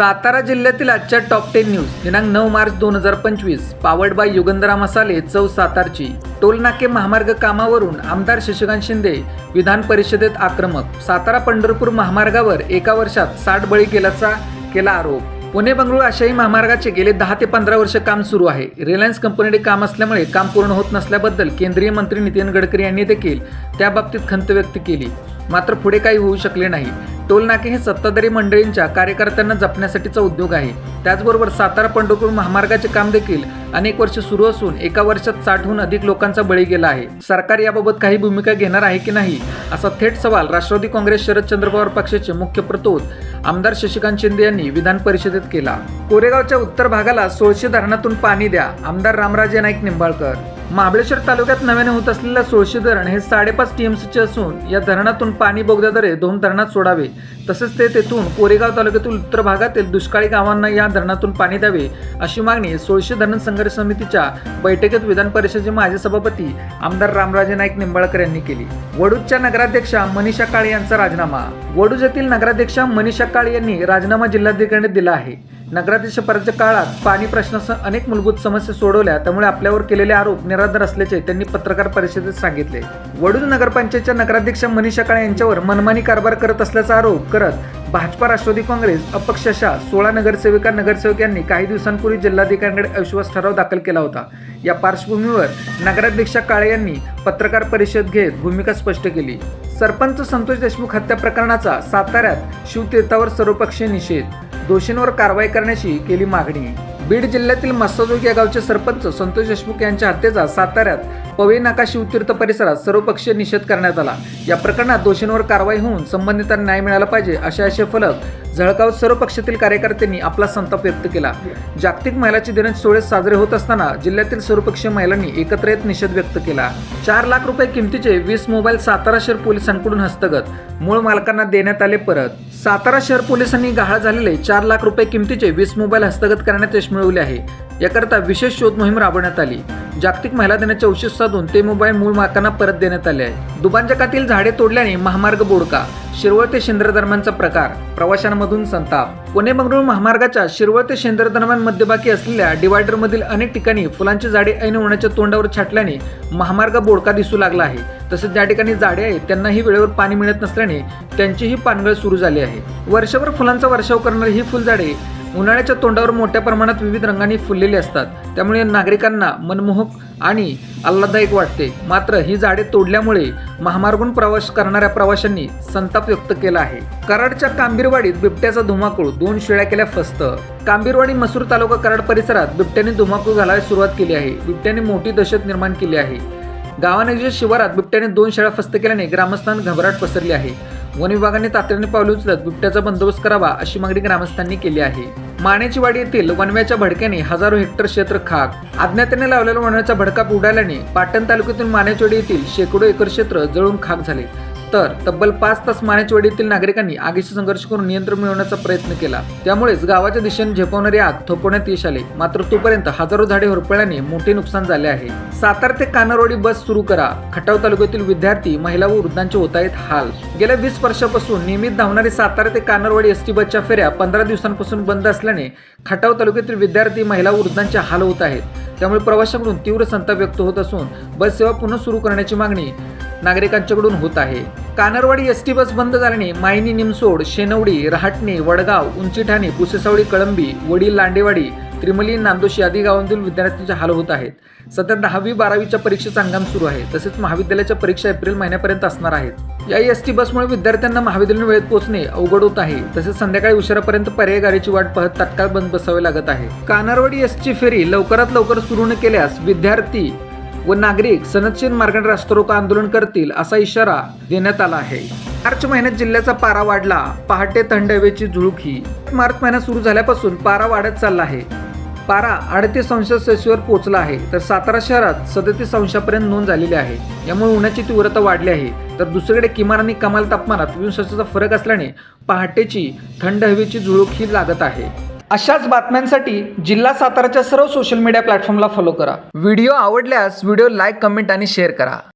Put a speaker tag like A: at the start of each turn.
A: सातारा जिल्ह्यातील आजच्या top ten news दिनांक नऊ मार्च दोन हजार पंचवीस पावर्ड बाय युगंधरा मसाले चौ सातारची. टोलनाके महामार्ग कामावरून आमदार शशिकांत शिंदे विधान परिषदेत आक्रमक. सातारा पंढरपूर महामार्गावर एका वर्षात साठ बळी केल्याचा केला आरोप. पुणे बंगळूर आशाही महामार्गाचे गेले दहा ते पंधरा वर्ष काम सुरू आहे. रिलायन्स कंपनीकडे काम असल्यामुळे काम पूर्ण होत नसल्याबद्दल केंद्रीय मंत्री नितीन गडकरी यांनी देखील त्याबाबतीत खंत व्यक्त केली. मात्र पुढे काही होऊ शकले नाही. टोलनाके हे सत्ताधारी मंडळींच्या कार्यकर्त्यांना जपण्यासाठीचा उद्योग आहे. त्याचबरोबर सातारा पंढरपूर महामार्गाचे काम देखील अनेक वर्ष सुरू असून एका वर्षात साठहून अधिक लोकांचा बळी गेला आहे. सरकार याबाबत काही भूमिका घेणार आहे की नाही? असा थेट सवाल राष्ट्रवादी काँग्रेस शरद पवार पक्षाचे मुख्य प्रतोद आमदार शशिकांत शिंदे यांनी विधान परिषदेत केला. कोरेगावच्या उत्तर भागाला सोळशे धरणातून पाणी द्या. आमदार रामराजे नाईक निंबाळकर. महाबळेश्वर तालुक्यात नव्याने होत असलेलं सोळशे धरण हे साडेपाच टीएमसीचे असून या धरणातून पाणी बोगद्याद्वारे दोन धरणात सोडावे. तसेच ते तेथून कोरेगाव तालुक्यातील उत्तर भागातील दुष्काळी गावांना या धरणातून पाणी द्यावे अशी मागणी सोळशे धरण संघर्ष समितीच्या बैठकीत विधान परिषदेचे माजी सभापती आमदार रामराजे नाईक निंबाळकर यांनी केली. वडूजच्या नगराध्यक्षा मनीषा काळे यांचा राजीनामा. वडूज येथील नगराध्यक्षा मनीषा काळे यांनी राजीनामा जिल्हाधिकाऱ्यांनी दिला आहे. नगराध्यक्षपदाच्या काळात पाणी प्रश्नासह अनेक मूलभूत समस्या सोडवल्या त्यामुळे आपल्यावर केलेले आरोप निराधार असल्याचे त्यांनी पत्रकार परिषदेत सांगितले. वडूज नगरपंचायतच्या नगराध्यक्ष मनीषा काळे यांच्यावर मनमानी कारभार करत असल्याचा आरोप करत भाजपा राष्ट्रवादी काँग्रेस अपक्षशा सोळा नगरसेविका नगरसेवक यांनी काही दिवसांपूर्वी जिल्हाधिकाऱ्यांकडे अविश्वास ठराव दाखल केला होता. या पार्श्वभूमीवर नगराध्यक्षा काळे यांनी पत्रकार परिषद घेत भूमिका स्पष्ट केली. सरपंच संतोष देशमुख हत्या प्रकरणाचा साताऱ्यात शिवतीर्थावर सर्वपक्षीय निषेध. दोषींवर कारवाई करण्याची केली मागणी. बीड जिल्ह्यातील मस्साजोग या गावचे सरपंच संतोष देशमुख यांच्या हत्येचा साताऱ्यात पवे नाका शिवतीर्थ परिसरात सर्वपक्षीय निषेध करण्यात आला. या प्रकरणात दोषींवर कारवाई होऊन संबंधितांना न्याय मिळाला पाहिजे असे असे फलक झळकावत सर्व पक्षातील कार्यकर्त्यांनी आपला संताप व्यक्त केला. जागतिक महिलाचे दिन सोहळे साजरे होत असताना जिल्ह्यातील सर्वपक्षीय महिलांनी एकत्र येत निषेध व्यक्त केला. चार लाख रुपये किमतीचे वीस मोबाईल सातारा शहर पोलिसांकडून हस्तगत. मूळ मालकांना देण्यात आले परत. सातारा शहर पोलिसांनी गहाळ झालेले चार लाख रुपये किमतीचे वीस मोबाईल हस्तगत करण्यात यश मिळवले आहे. याकरता विशेष शोध मोहीम राबवण्यात आली. जागतिक महिला दिनाचे औषध साधून ते मोबाईल मूळ मालकांना परत देण्यात आले आहे. दुबांजकातील झाडे तोडल्याने महामार्ग बोडका. शिरवळ ते शेंद्र दरम्यानचा प्रकार. प्रवाशांमधून संताप. पुणे बंगळुरू महामार्गाच्या शिरवळ ते शेंद्र दरम्यान मध्यभागी असलेल्या डिवायडरमधील अनेक ठिकाणी फुलांची झाडे ऐन होण्याच्या तोंडावर छाटल्याने महामार्ग बोडका दिसू लागला आहे. तसेच ज्या ठिकाणी झाडे आहेत त्यांनाही वेळेवर पाणी मिळत नसल्याने त्यांचीही पानगळ सुरू झाली आहे. वर्षभर फुलांचा वर्षाव करणारी ही फुलझाडे उन्हाळ्याच्या तोंडावर मोठ्या प्रमाणात विविध रंगांनी फुललेले असतात. त्यामुळे नागरिकांना मनमोहक आणि आल्हाददायक वाटते. मात्र ही झाडे तोडल्यामुळे महामार्गून प्रवास करणाऱ्या प्रवाशांनी संताप व्यक्त केला आहे. कराडच्या कांबीरवाडीत बिबट्याचा धुमाकूळ दोन शेळ्या केल्या फस्त. कांबीरवाडी मसूर तालुका कराड परिसरात बिबट्याने धुमाकूळ घालायला सुरुवात केली आहे. बिबट्याने मोठी दहशत निर्माण केली आहे. गावानजीच्या शिवारात बिबट्याने दोन शेळ्या फस्त केल्याने ग्रामस्थान घबराट पसरली आहे. वन विभागाने तातडीने पावले उचलत बिबट्याचा बंदोबस्त करावा अशी मागणी ग्रामस्थांनी केली आहे. मानेचीवाडी येथील वनव्याच्या भडक्याने हजारो हेक्टर क्षेत्र खाक. अज्ञाताने लावलेल्या वनव्याचा भडका उडाल्याने पाटण तालुक्यातून मानेचवाडी येथील शेकडो एकर क्षेत्र जळून खाक झाले. तर तब्बल पाच तास मानेचवाडी येथील नागरिकांनी आगीशी संघर्ष करून नियंत्रण मिळवण्याचा प्रयत्न केला. त्यामुळेच गावाच्या दिशेने झेपवणारी आग थोपवण्यात यश आले. मात्र तोपर्यंत हजारो झाडे होरपळल्याने मोठे नुकसान झाले आहे. सातारा ते कानरवाडी बस सुरू करा. खटाव तालुक्यातील विद्यार्थी महिला व वृद्धांचे होत आहेत हाल. गेल्या वीस वर्षापासून नियमित धावणारी सातारा ते कानरवाडी एस टी बसच्या फेऱ्या पंधरा दिवसांपासून बंद असल्याने खटाव तालुक्यातील विद्यार्थी महिला व वृद्धांचे हाल होत आहेत. त्यामुळे प्रवाशांकडून तीव्र संताप व्यक्त होत असून बस सेवा पुन्हा सुरू करण्याची मागणी नागरिकांच्याकडून होत आहे. कानरवाडी एस टी बस बंद झाल्याने मायनी निमसोड शेनवडी रहाटणे वडगाव उंचीठाणे पुसेसावडी कळंबी वडील लांडेवाडी त्रिमली नांदोशी आदी गावांतील विद्यार्थ्यांचे हाल होत आहेत. सध्या दहावी बारावीच्या परीक्षेचा हंगाम सुरू आहे. तसेच महाविद्यालयाच्या परीक्षा एप्रिल महिन्यापर्यंत असणार आहेत. या एस टी बसमुळे विद्यार्थ्यांना महाविद्यालयीन वेळेत पोहोचणे अवघड होत आहे. तसेच संध्याकाळी उशिरापर्यंत पर्याय गाडीची वाट पाहत तात्काळ बंद बसावे लागत आहे. कानारवाडी एस ची फेरी लवकरात लवकर सुरू न केल्यास विद्यार्थी व नागरिक सनदशीर मार्गाने रास्तारोको आंदोलन करतील असा इशारा देण्यात आला आहे. मार्च महिन्यात जिल्ह्याचा पारा वाढला. पहाटे थंड हवेची झुळूक ही मार्च महिना सुरू झाल्यापासून पारा वाढत चालला आहे. पारा अडतीस अंश सेल्सिअसवर पोहोचला आहे तर सातारा शहरात सदतीस अंशापर्यंत नोंद झालेली आहे. यामुळे उन्हाची तीव्रता वाढली आहे. तर दुसरीकडे किमान आणि कमाल तापमानात वीस अंशाचा फरक असल्याने पहाटेची थंड हवेची झुळूक ही लागत आहे. अशाच बातम्यांसाठी जिल्हा साताराच्या सर्व सोशल मीडिया प्लॅटफॉर्मला फॉलो करा. व्हिडिओ आवडल्यास व्हिडिओ लाईक कमेंट आणि शेअर करा.